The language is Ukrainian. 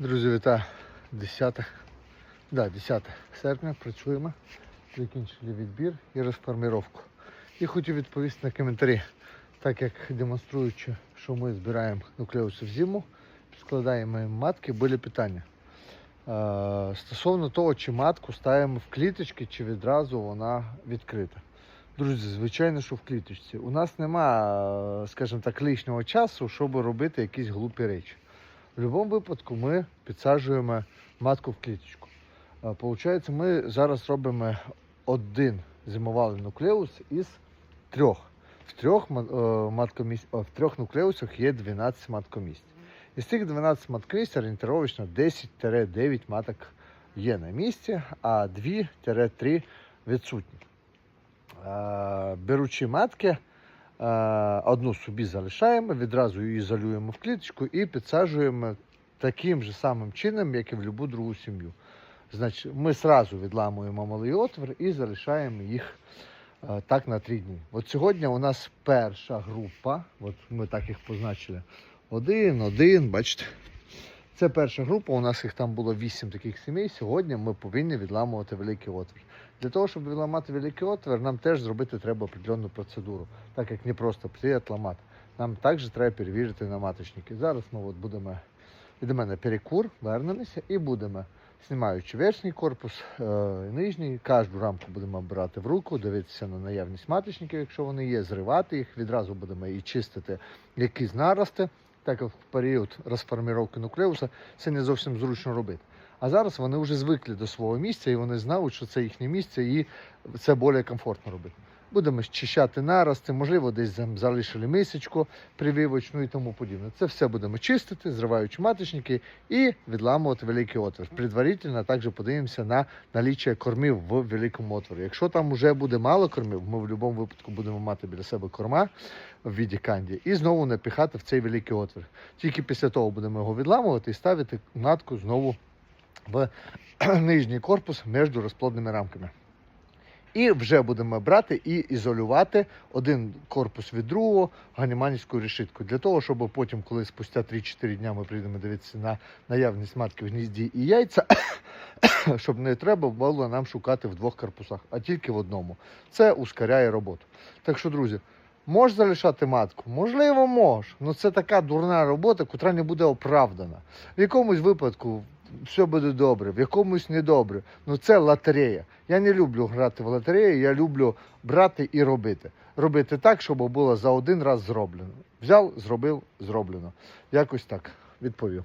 Друзі, вітаю. 10, да, 10 серпня працюємо. Закінчили відбір і розформіровку. І хочу відповісти на коментарі, так як демонструючи, що ми збираємо нуклеуси в зиму, складаємо матки, були питання. Стосовно того, чи матку ставимо в кліточки, чи відразу вона відкрита. Друзі, звичайно, що в кліточці. У нас нема, скажімо так, лишнього часу, щоб робити якісь глупі речі. В будь-якому випадку ми підсаджуємо матку в кліточку. Е, Получається, ми зараз робимо один зимовалий нуклеус із трьох. В трьох, е, о, в трьох нуклеусах є 12 маткомісць. Із цих 12 маткомісць орієнтировочно 10-9 маток є на місці, а 2-3 відсутні. Е, Беручи матки, е, одну собі залишаємо, відразу її ізолюємо в кліточку і підсаджуємо таким же самим чином, як і в будь-яку другу сім'ю. Значить, ми одразу відламуємо малий отвір і залишаємо їх е, так на три дні. От сьогодні у нас перша група, от ми так їх позначили. Один, один, бачите. Це перша група, у нас їх там було вісім таких сімей. Сьогодні ми повинні відламувати великий отвір. Для того, щоб відламати великий отвір, нам теж зробити треба определенну процедуру, так як не просто прийти ламати. Нам також треба перевірити на маточники. Зараз ми от будемо йдемо на перекур, вернемося і будемо, знімаючи верхній корпус, е, нижній, кожну рамку будемо брати в руку, дивитися на наявність маточників, якщо вони є, зривати їх. Відразу будемо і чистити якісь нарости, так як в період розформіровки нуклеуса це не зовсім зручно робити. А зараз вони вже звикли до свого місця і вони знають, що це їхнє місце, і це більш комфортно робити. Будемо щищати нарости, можливо, десь залишили мисочку прививочну і тому подібне. Це все будемо чистити, зриваючи маточники і відламувати великий отвір. Предварительно також подивимося на наліччя кормів в великому отворі. Якщо там вже буде мало кормів, ми в будь-якому випадку будемо мати біля себе корма в віді канді і знову напіхати в цей великий отвір. Тільки після того будемо його відламувати і ставити матку знову в нижній корпус між розплодними рамками. І вже будемо брати і ізолювати один корпус від другого ганіманівською решіткою. Для того, щоб потім, коли спустя 3-4 дня ми прийдемо дивитися на наявність матки в гнізді і яйця, щоб не треба було нам шукати в двох корпусах, а тільки в одному. Це ускоряє роботу. Так що, друзі, можеш залишати матку? Можливо, можеш. але це така дурна робота, котра не буде оправдана. В якомусь випадку все буде добре, в якомусь недобре. Ну це лотерея. Я не люблю грати в лотерею, я люблю брати і робити. Робити так, щоб було за один раз зроблено. Взяв, зробив, зроблено. Якось так відповів.